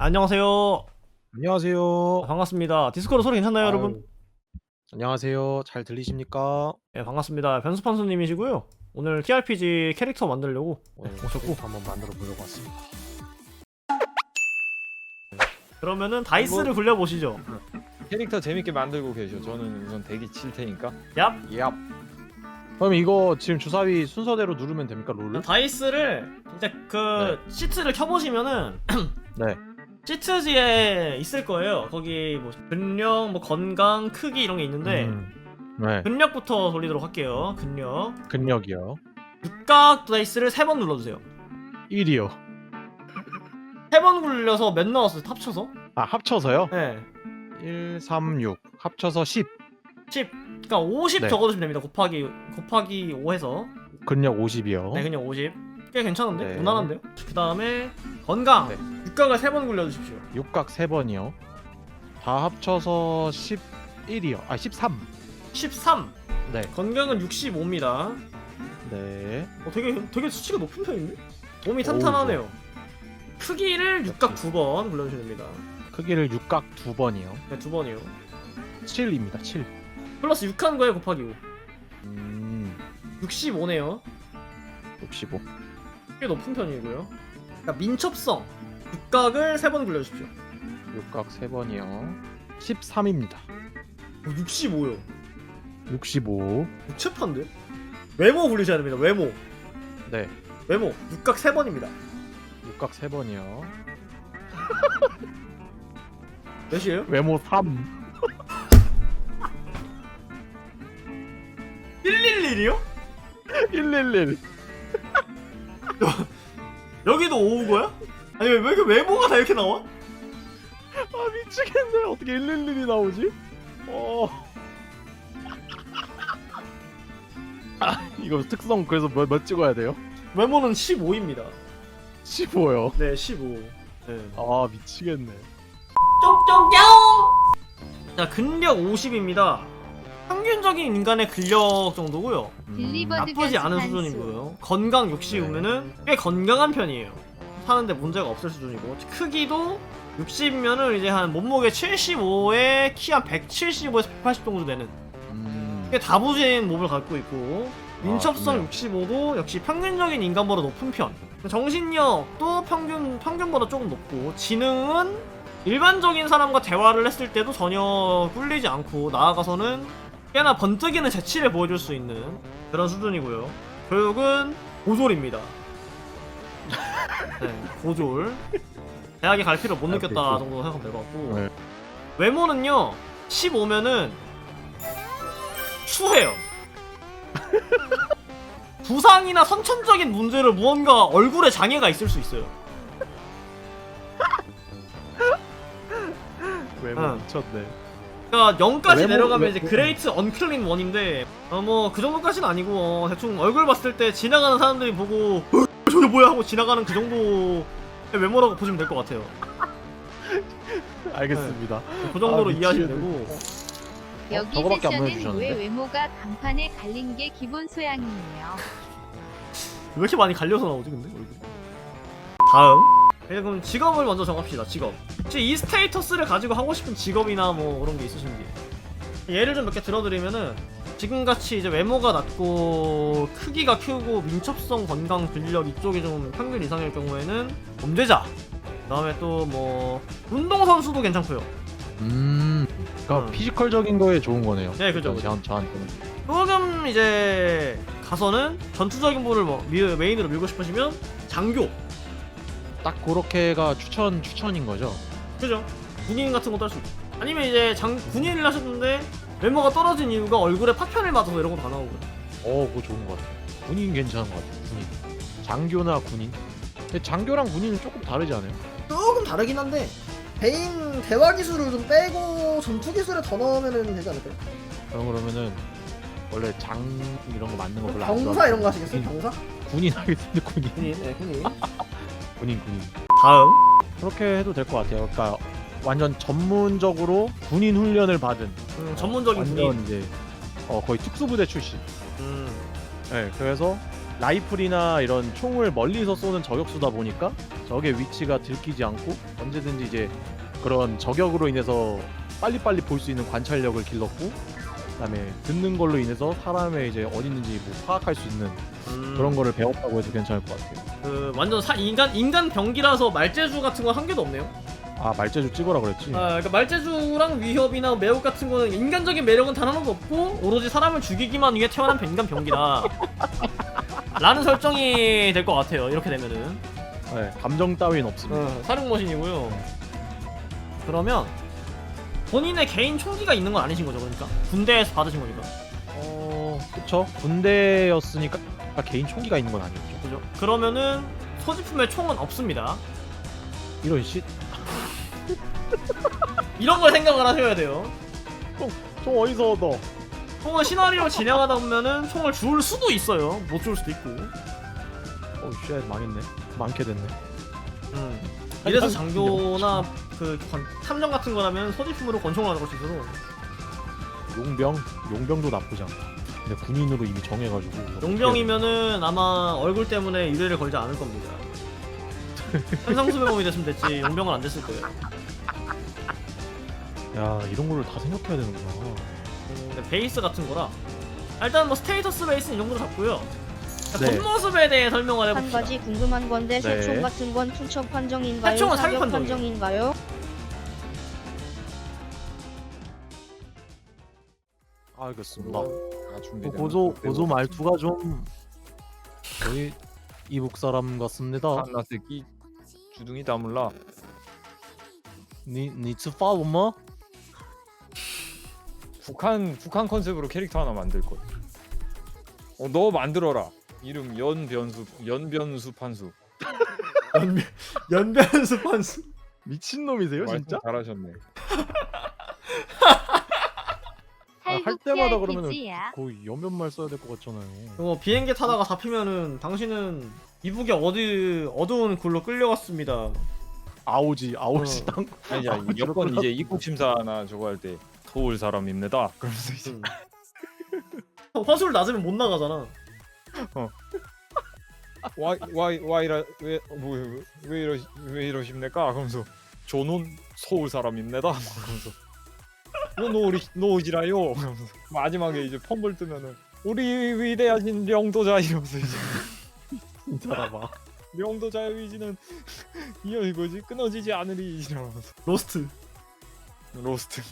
안녕하세요. 안녕하세요. 반갑습니다. 디스코드 소리 괜찮나요, 여러분? 아유, 안녕하세요. 잘 들리십니까? 네, 반갑습니다. 변수판수님이시고요. 오늘 TRPG 캐릭터 만들려고 네, 오셨고 캐릭터 한번 만들어 보려고 왔습니다. 그러면은 다이스를 굴려 보시죠. 캐릭터 재밌게 만들고 계셔. 저는 우선 대기 칠 테니까. 얍. 얍. 그럼 이거 지금 주사위 순서대로 누르면 됩니까, 롤을? 다이스를 이제 그 시트를 켜 보시면은 네. 시트지에 있을 거예요. 거기 뭐 근력, 뭐 건강, 크기 이런 게 있는데 음, 네. 근력부터 돌리도록 할게요. 근력. 근력이요. 육각 다이스를 세 번 눌러주세요. 1이요. 세 번 굴려서 몇 나왔어요? 합쳐서? 아, 합쳐서요? 네. 1, 3, 6. 합쳐서 10. 10. 그러니까 50 네. 적어주시면 됩니다. 곱하기 곱하기 5 해서. 근력 50이요. 네, 그냥 50. 꽤 괜찮은데? 네. 무난한데요? 그 다음에 건강. 네. 육각을 세 번 굴려주십시오. 육각 3번이요. 다 합쳐서 11이요. 아, 13. 13. 네. 건강은 65입니다. 네. 어, 되게 되게 수치가 높은 편인데? 몸이 탄탄하네요. 크기를 육각 두 번 굴려주시면 됩니다. 크기를 육각 2번이요. 네, 두 번이요. 7입니다. 7. 플러스 6한 거에 곱하기 5. 음. 65네요. 65. 꽤 높은 편이고요. 그러니까 민첩성. 육각을 세 번 굴려주십시오. 육각 3번이요. 13입니다. 65요. 65. 육체판데? 외모 굴리셔야 됩니다. 외모. 네. 외모. 육각 세 번입니다. 육각 3번이요. 몇이에요? 외모 3. 111이요? 111. 여기도 5인 거야? 아니 왜 이렇게 외모가 다 이렇게 나와? 아 미치겠네. 어떻게 111이 나오지? 어. 아 이거 특성 그래서 몇, 몇 찍어야 돼요? 외모는 15입니다. 15요. 네, 15. 네. 아 미치겠네. 쪽쪽쪽! 자, 근력 50입니다. 평균적인 인간의 근력 정도고요. 딜리버드 나쁘지 않은 변수 수준이고요. 건강 60이면은 꽤 건강한 편이에요. 사는데 문제가 없을 수준이고 크기도 60이면은 이제 한 몸무게 75에 키 한 175에서 180 정도 되는 음. 꽤 다부진 몸을 갖고 있고 민첩성 좋네요. 65도 역시 평균적인 인간보다 높은 편. 정신력도 평균 평균보다 조금 높고 지능은 일반적인 사람과 대화를 했을 때도 전혀 꿀리지 않고 나아가서는 꽤나 번뜩이는 재치를 보여줄 수 있는 그런 수준이고요. 교육은 고졸입니다. 네, 고졸. 대학에 갈 필요 못 아, 느꼈다 그렇죠. 정도 생각하면 될 것 같고 네. 외모는요 15면은 추해요. 부상이나 선천적인 문제로 무언가 얼굴에 장애가 있을 수 있어요. 외모 응. 미쳤네. 그러니까 0까지 외모- 내려가면 외- 이제 그레이트 언클린 원인데 어 뭐 그 정도까지는 아니고 어, 대충 얼굴 봤을 때 지나가는 사람들이 보고 어, 저게 뭐야 하고 지나가는 그 정도 외모라고 보시면 될 것 같아요. 알겠습니다. 그 정도로 아, 이해하시면. 되고 여기 저거밖에 안 세션은 보여주셨는데? 왜 외모가 간판에 갈린 게 기본 소양이에요. 왜 이렇게 많이 갈려서 나오지 근데 얼굴? 다음 네, 그럼 직업을 먼저 정합시다 직업 혹시 이 스테이터스를 가지고 하고 싶은 직업이나 뭐 그런 게 있으신지 예를 좀 몇 개 들어드리면은 지금같이 이제 외모가 낮고 크기가 크고 민첩성 건강 근력 이쪽이 좀 평균 이상일 경우에는 범죄자 그 다음에 또 뭐 운동선수도 괜찮고요 음. 그러니까 음. 피지컬적인 거에 좋은 거네요. 네, 그죠, 그죠. 저, 저한테는. 조금 이제 가서는 전투적인 부를 뭐 미- 메인으로 밀고 싶으시면 장교 딱 그렇게가 추천 추천인 거죠. 그죠? 군인 같은 것도 할 수 있고 아니면 이제 장 군인을 하셨는데 외모가 떨어진 이유가 얼굴에 파편을 맞아서 이런 것도 다 나오고 어, 그거 좋은 것 같아. 군인 괜찮은 것 같아. 군인. 장교나 군인. 근데 장교랑 군인은 조금 다르지 않아요? 조금 다르긴 한데 개인 대화 기술을 좀 빼고 전투 기술에 더 넣으면 되지 않을까요? 그럼 그러면은 원래 장 이런 거 맞는 거 별로 안 병사 좋아. 이런 거 하시겠어요? 군인. 병사? 군인 하겠습니다. 군인. 군인, 네, 군인. 군인 군인. 다음 그렇게 해도 될 것 같아요. 그러니까 완전 전문적으로 군인 훈련을 받은 음, 전문적인 완전 군인 이제 어, 거의 특수부대 출신. 음, 네, 그래서 라이플이나 이런 총을 멀리서 쏘는 저격수다 보니까 적의 위치가 들키지 않고 언제든지 이제 그런 저격으로 인해서 빨리빨리 볼 수 있는 관찰력을 길렀고 그다음에 듣는 걸로 인해서 사람의 이제 어디 있는지 뭐 파악할 수 있는 음, 그런 거를 배웠다고 해서 괜찮을 것 같아요. 그 완전 사, 인간 인간 병기라서 말재주 같은 건 한 개도 없네요. 아 말재주 찍어라 그랬지. 아, 그러니까 말재주랑 위협이나 매혹 같은 거는 인간적인 매력은 단 하나도 없고 오로지 사람을 죽이기만 위해 태어난 인간 병기다. 라는 설정이 될 것 같아요. 이렇게 되면은 네, 감정 따윈 없습니다. 어, 사륙 머신이고요. 그러면 본인의 개인 총기가 있는 건 아니신 거죠, 그러니까 군대에서 받으신 거니까. 어, 그쵸. 군대였으니까 개인 총기가 있는 건 아니었죠. 그죠? 그러면은 소지품에 총은 없습니다. 이런 씨, 이런 걸 생각을 하셔야 돼요. 총 어디서 얻어? 총은 시나리오 진행하다 보면은 총을 주울 수도 있어요. 못 주울 수도 있고. 어, 쉣 망했네. 많게 됐네. 음. 이래서 장교나 그 관- 탐정 같은 거라면 소지품으로 권총을 가져갈 수 있어서 용병, 용병도 나쁘지 않아. 근데 군인으로 이미 정해가지고. 용병이면은 아마 얼굴 때문에 유례를 걸지 않을 겁니다. 현상수배범이 됐으면 됐지 용병은 안 됐을 거예요. 야 이런 거를 다 생각해야 되는구나. 음, 근데 베이스 같은 거라 일단 뭐 스테이터스 베이스는 이 정도로 잡고요. 네. 겉모습에 대해 설명을 한 해봅시다. 가지 궁금한 건데 네. 새총 같은 건 투척 판정인가요? 새총은 사격 사격 판정이에요. 판정인가요? 알겠습니다. 다그 고조 고조 말투가 좀 거의 이북 사람 같습니다. 한나 새끼 주둥이 다물라 니 니츠 파우머? 북한 북한 컨셉으로 캐릭터 하나 만들 거야. 어 너 만들어라. 이름 연변수 연변수 판수. 연변 연변수 판수. 미친 놈이세요 말씀 진짜? 잘하셨네. 아, 할 때마다 그러면은 PRPG야. 거의 연변말 써야 될 것 같잖아요. 뭐 비행기 타다가 잡히면은 당신은 이북의 어디 어두운 굴로 끌려갔습니다. 아오지 아오지 어. 땅. 아니 야 여권 이제 입국 심사나 저거 할 때 서울 사람입니다. 그러면서 이제 음. 화술 낮으면 못 나가잖아. 와와 이라 왜뭐왜 이러 왜 이러십니까? 그러면서 저는 서울 사람입니다. 그러면서 너 노리 노지라요. 그러면서 마지막에 이제 펌블 뜨면은 우리 위대하신 명도자 이러면서 이제 진짜라 봐. 명도자의 의지는 이어 이거지 끊어지지 않으리 이러면서 로스트. 로스트